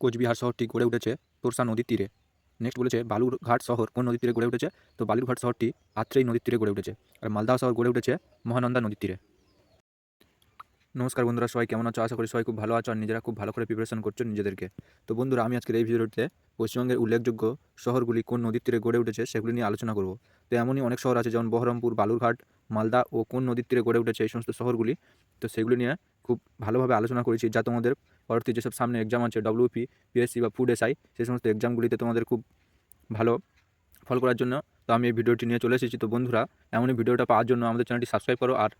কোচবিহার শহরটি গড়ে উঠেছে তোরসা নদীর তীরে। নেক্সট বলেছে বালুরঘাট শহর, কোন নদীর তীরে গড়ে উঠেছে? তো বালুরঘাট শহরটি আত্রেই নদীর তীরে গড়ে উঠেছে আর মালদা শহর গড়ে উঠেছে মহানন্দা নদীর তীরে। নমস্কার বন্ধুরা, সবাই কেমন আছো? আশা করি সবাই খুব ভালো আছো আর নিজেরা খুব ভালো করে প্রিপারেশন করছ নিজেদেরকে। তো বন্ধুরা, আমি আজকের এই ভিডিওতে পশ্চিমবঙ্গের উল্লেখযোগ্য শহরগুলি কোন নদীর তীরে গড়ে উঠেছে সেগুলি নিয়ে আলোচনা করব। তো এমনই অনেক শহর আছে যেমন বহরমপুর, বালুরঘাট, মালদা ও কোন নদীর তীরে গড়ে উঠেছে এই সমস্ত শহরগুলি। তো সেগুলি নিয়ে খুব ভালোভাবে আলোচনা করেছি, যা তোমাদের পরবর্তী যেসব সামনে এক্সাম আছে ডব্লিউপি পিএসসি বা ফুড এসআই সেই সমস্ত এক্সামগুলিতে তোমাদের খুব ভালো ফল করার জন্য। তো আমি এই ভিডিওটি নিয়ে চলে এসেছি। তো বন্ধুরা, এমনই ভিডিওটা পাওয়ার জন্য আমাদের চ্যানেলটি সাবস্ক্রাইব করো আর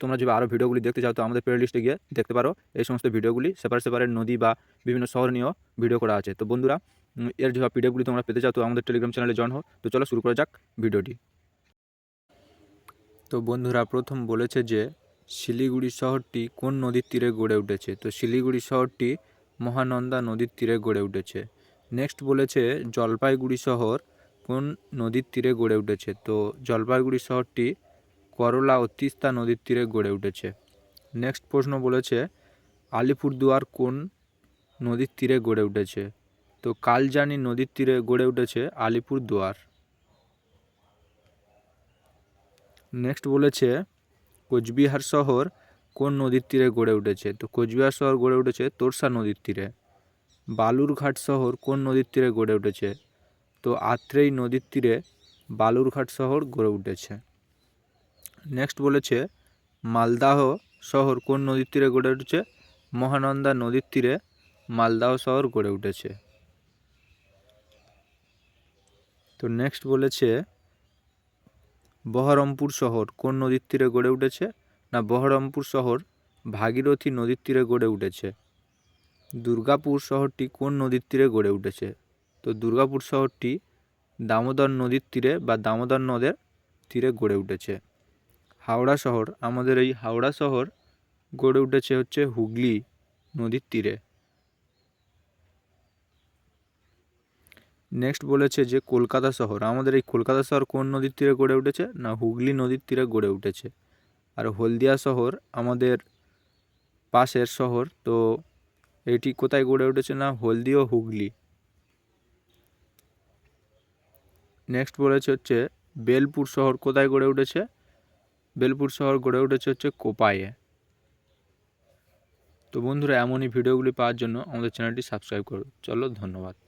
তোমরা যদি আরও ভিডিওগুলি দেখতে চাও, তো আমাদের প্লে লিস্টে গিয়ে দেখতে পারো। এই সমস্ত ভিডিওগুলি সেপারেট সেপারেট নদী বা বিভিন্ন শহর নিয়েও ভিডিও করা আছে। তো বন্ধুরা এর যে পিডিএফগুলি তোমরা পেতে চাও, তো আমাদের টেলিগ্রাম চ্যানেলে জয়েন হো তো চলো শুরু করা যাক ভিডিওটি তো বন্ধুরা, প্রথম বলেছে যে শিলিগুড়ি শহরটি কোন নদীর তীরে গড়ে উঠেছে? তো শিলিগুড়ি শহরটি মহানন্দা নদীর তীরে গড়ে উঠেছে। নেক্সট বলেছে জলপাইগুড়ি শহর কোন নদীর তীরে গড়ে উঠেছে? তো জলপাইগুড়ি শহরটি করলা ও তিস্তা নদীর তীরে গড়ে উঠেছে। নেক্সট প্রশ্ন বলেছে আলিপুরদুয়ার কোন নদীর তীরে গড়ে উঠেছে? তো কালজানি নদীর তীরে গড়ে উঠেছে আলিপুরদুয়ার। নেক্সট বলেছে কোচবিহার শহর কোন নদীর তীরে গড়ে উঠেছে? তো কোচবিহার শহর গড়ে উঠেছে তোরসা নদীর তীরে। বালুরঘাট শহর কোন নদীর তীরে গড়ে উঠেছে? তো আত্রেই নদীর তীরে বালুরঘাট শহর গড়ে উঠেছে। নেক্সট বলেছে, মালদাহ শহর কোন নদীর তীরে গড়ে উঠেছে? মহানন্দা নদীর তীরে মালদাহ শহর গড়ে উঠেছে। তো নেক্সট বলেছে বহরমপুর শহর কোন নদীর তীরে গড়ে উঠেছে না বহরমপুর শহর ভাগীরথী নদীর তীরে গড়ে উঠেছে? দুর্গাপুর শহরটি কোন নদীর তীরে গড়ে উঠেছে? তো দুর্গাপুর শহরটি দামোদর নদীর তীরে বা দামোদর নদের তীরে গড়ে উঠেছে। হাওড়া শহর, আমাদের এই হাওড়া শহর গড়ে উঠেছে হচ্ছে হুগলি নদীর তীরে। নেক্সট বলেছে যে, কলকাতা শহর। আমাদের এই কলকাতা শহর কোন নদীর তীরে গড়ে উঠেছে? না, হুগলি নদীর তীরে গড়ে উঠেছে। আর হলদিয়া শহর আমাদের পাশের শহর, তো এটি কোথায় গড়ে উঠেছে না, হলদি ও হুগলি। নেক্সট বলেছে হচ্ছে, বেলপুর শহর কোথায় গড়ে উঠেছে? বেলপুর শহর গড়ে উঠেছে হচ্ছে কোপায়ে তো বন্ধুরা, এমনই ভিডিওগুলি পাওয়ার জন্য আমাদের চ্যানেলটি সাবস্ক্রাইব করো। চলো, ধন্যবাদ।